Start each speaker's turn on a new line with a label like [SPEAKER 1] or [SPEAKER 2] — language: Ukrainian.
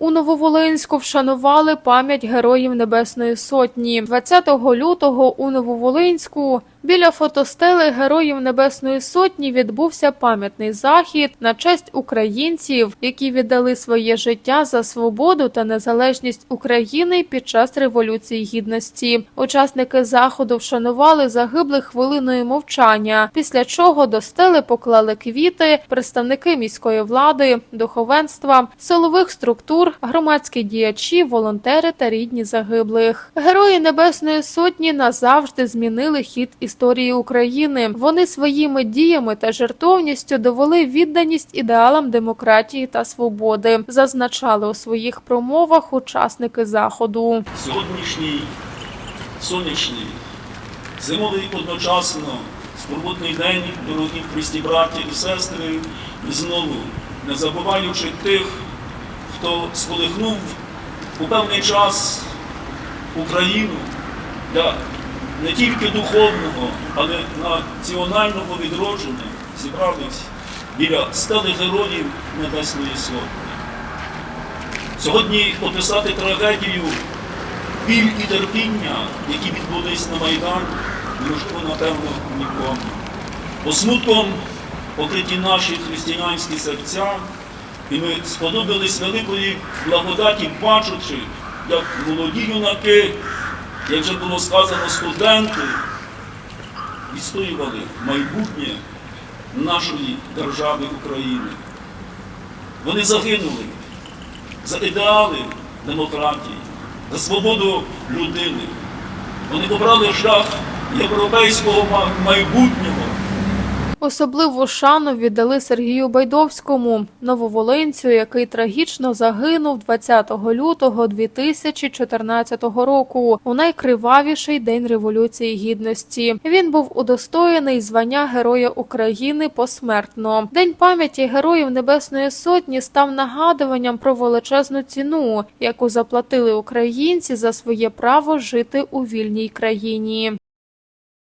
[SPEAKER 1] У Нововолинську вшанували пам'ять героїв Небесної Сотні. 20 лютого у Нововолинську біля фотостели Героїв Небесної Сотні відбувся пам'ятний захід на честь українців, які віддали своє життя за свободу та незалежність України під час Революції Гідності. Учасники заходу вшанували загиблих хвилиною мовчання, після чого до стели поклали квіти, представники міської влади, духовенства, силових структур, громадські діячі, волонтери та рідні загиблих. Герої Небесної Сотні назавжди змінили хід історії України. Вони своїми діями та жертовністю довели відданість ідеалам демократії та свободи, зазначали у своїх промовах учасники заходу.
[SPEAKER 2] Сьогоднішній сонячний, зимовий одночасно, спорудний день, дорогі Христі браті і сестри, і знову, не забуваючи тих, хто сколихнув у певний час Україну для не тільки духовного, але національного відродження, зібрались біля стели героїв Небесної Сотні. Сьогодні описати трагедію біль і терпіння, які відбулись на Майдані, неможливо, напевно, нікому. Бо смутком покриті наші християнські серця, і ми сподобались великої благодаті, бачучи, як молоді юнаки, як вже було сказано, студенти відстоювали майбутнє нашої держави України. Вони загинули за ідеали демократії, за свободу людини. Вони обрали шлях європейського майбутнього.
[SPEAKER 1] Особливу шану віддали Сергію Байдовському, нововолинцю, який трагічно загинув 20 лютого 2014 року у найкривавіший день Революції Гідності. Він був удостоєний звання Героя України посмертно. День пам'яті героїв Небесної Сотні став нагадуванням про величезну ціну, яку заплатили українці за своє право жити у вільній країні.